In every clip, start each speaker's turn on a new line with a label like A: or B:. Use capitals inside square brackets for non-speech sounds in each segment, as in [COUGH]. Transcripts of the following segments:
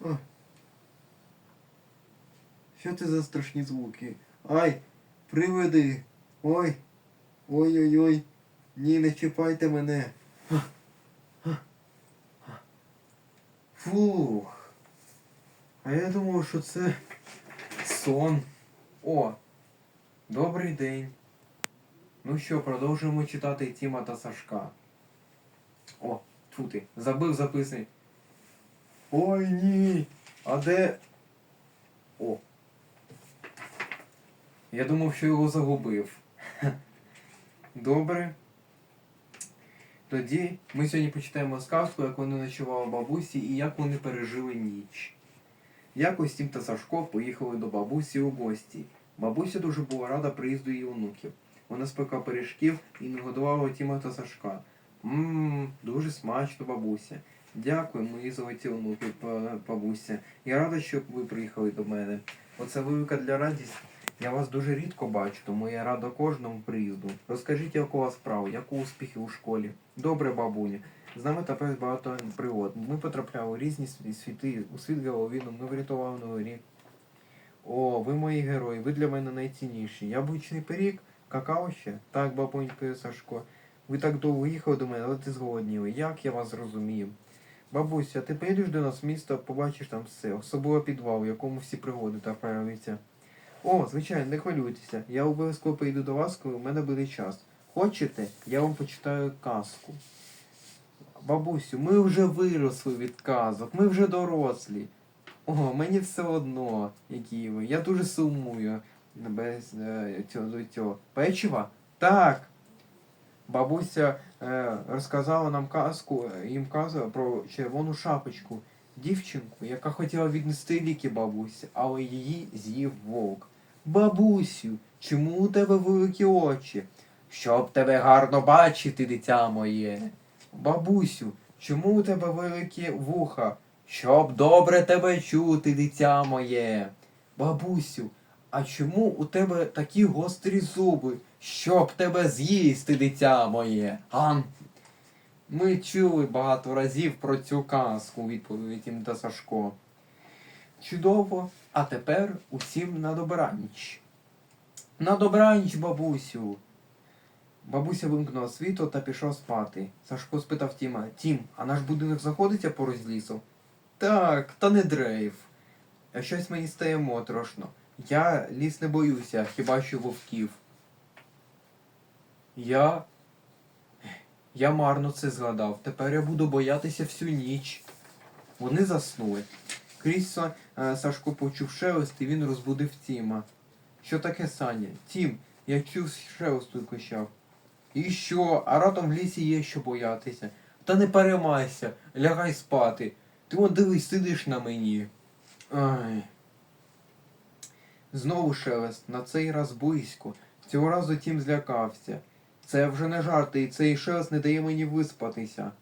A: О. Що це за страшні звуки? Ай! Привиди! Ой! Ой-ой-ой! Ні, не чіпайте мене! Фух! А я думав, що це сон. О! Добрий день! Ну що, продовжуємо читати Тіма та Сашка. О, тьфу ти, забив записати. Ой ні! А де. О. Я думав, що його загубив. [LAUGHS] Добре. Тоді ми сьогодні почитаємо сказку, як вони ночували бабусі і як вони пережили ніч. Якось Тім та Сашко поїхали до бабусі у гості. Бабуся дуже була рада приїзду її онуків. Вона спекла пиріжків і нагодувала Тіма та Сашка. Ммм, дуже смачно, бабуся. Дякую, мої золоті онуки, ба- бабуся. Я рада, що ви приїхали до мене. Оце велика для радість. Я вас дуже рідко бачу, тому я рада кожному приїзду. Розкажіть, як у вас справа, як у успіхи у школі. Добре, бабуня. З нами тепер багато пригод. Ми потрапляли у різні сві- світи, у світ Галовіну, ми врятували новий рік. О, ви мої герої, ви для мене найцінніші. Яблучний пиріг, какао ще? Так, бабунько Сашко. Ви так довго їхали до мене, але ти зголодніли. Як я вас зрозумів? Бабуся, ти приїдеш до нас в місто, побачиш там все, особливо підвал, в якому всі пригоди трапляються. О, звичайно, не хвилюйтеся. Я обов'язково прийду до вас, коли в мене буде час. Хочете, я вам почитаю казку. Бабусю, ми вже виросли від казок, ми вже дорослі. О, мені все одно, які ви. Я дуже сумую без е, цього цього. Печива? Так. Бабуся е, розказала нам казку, їм казала про червону шапочку. Дівчинку, яка хотіла віднести ліки бабусі, але її з'їв вовк. Бабусю, чому у тебе великі очі? Щоб тебе гарно бачити, дитя моє. Бабусю, чому у тебе великі вуха? Щоб добре тебе чути, дитя моє. Бабусю, а чому у тебе такі гострі зуби? Щоб тебе з'їсти, дитя моє. Ам. Ми чули багато разів про цю казку, відповідь їм та Сашко. Чудово, а тепер усім на добраніч. На добраніч, бабусю. Бабуся вимкнула світло та пішов спати. Сашко спитав Тіма, Тім, а наш будинок знаходиться поруч з лісом? Так, та не дрейф. А щось мені стає моторошно. Я ліс не боюся, хіба що вовків. Я. Я марно це згадав. Тепер я буду боятися всю ніч. Вони заснули. Крізь е, Сашко почув шелест, і він розбудив Тіма. Що таке Саня? Тім, я чув шелест у кущах. І що? А раптом в лісі є що боятися. Та не переймайся, лягай спати. Ти он дивись, сидиш на мені. Ай. Знову шелест, на цей раз близько. Цього разу тім злякався. Це вже не жарти, і цей шелест не дає мені виспатися.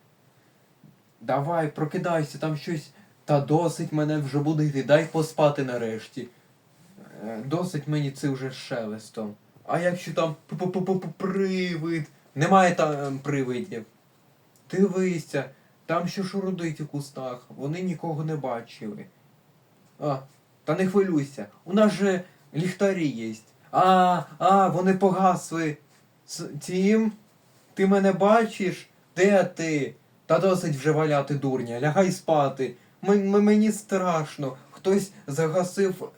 A: Давай, прокидайся, там щось. Та досить мене вже будити, дай поспати нарешті. Е, Досить мені це вже шелестом. А якщо там привид? Немає там ем, привидів. Дивися, там що шурудить у кустах, вони нікого не бачили. А, та не хвилюйся, у нас же ліхтарі є. А, а, вони погасли. Тім, ти мене бачиш? Де ти? Та досить вже валяти дурня, лягай спати. М- м- мені страшно. Хтось загасив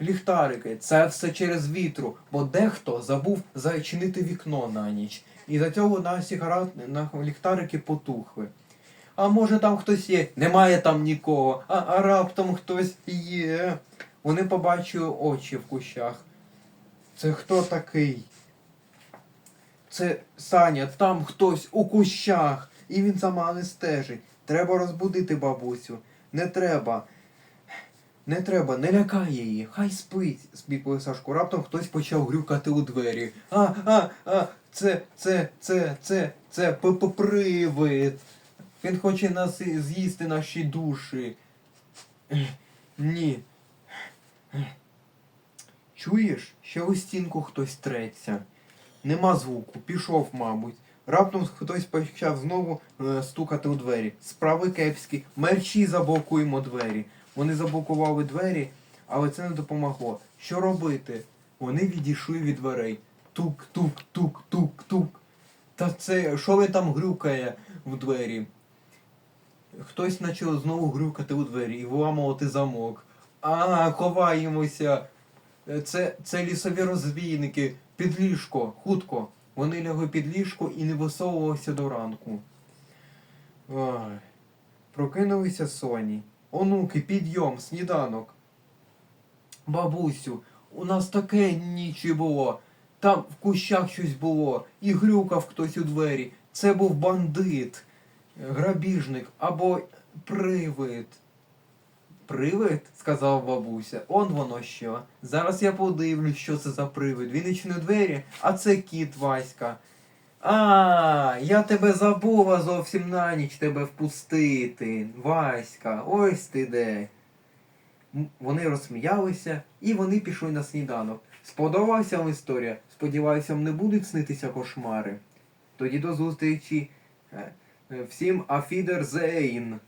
A: ліхтарики. Це все через вітру, бо дехто забув зачинити вікно на ніч. І за цього наші гра- на ліхтарики потухли. А може там хтось є? Немає там нікого. А, а раптом хтось є. Вони побачили очі в кущах. Це хто такий? Це Саня, там хтось у кущах, і він сама не стежить. Треба розбудити бабусю. Не треба. Не треба, не лякай її, хай спить, спіпує Сашко. Раптом хтось почав грюкати у двері. А, а, а, це, це, це, це, це п-п-привид. Він хоче нас з'їсти наші душі. Ні. Чуєш, ще у стінку хтось треться. Нема звуку, пішов, мабуть. Раптом хтось почав знову е, стукати у двері. Справи кепські, мерчі заблокуємо двері. Вони заблокували двері, але це не допомогло. Що робити? Вони відійшли від дверей. Тук, тук, тук, тук, тук. Та це що ви там грюкає в двері? Хтось почав знову грюкати у двері і виламувати замок. А, ховаємося. Е, Це, це лісові розвійники. Під ліжко, хутко. Вони лягли під ліжко і не висовувалися до ранку. Ой. Прокинулися соні. Онуки, підйом, сніданок. Бабусю, у нас таке нічі було. Там в кущах щось було, і грюкав хтось у двері. Це був бандит, грабіжник або привид. Привид? сказав бабуся. Он воно що. Зараз я подивлюсь, що це за привид. Він відчинив двері, а це кіт Васька. А, я тебе забула зовсім на ніч тебе впустити. Васька, ось ти де. Вони розсміялися і вони пішли на сніданок. Сподобалася вам історія? Сподіваюся, вам не будуть снитися кошмари. Тоді до зустрічі. Е, Всім афідерзейн.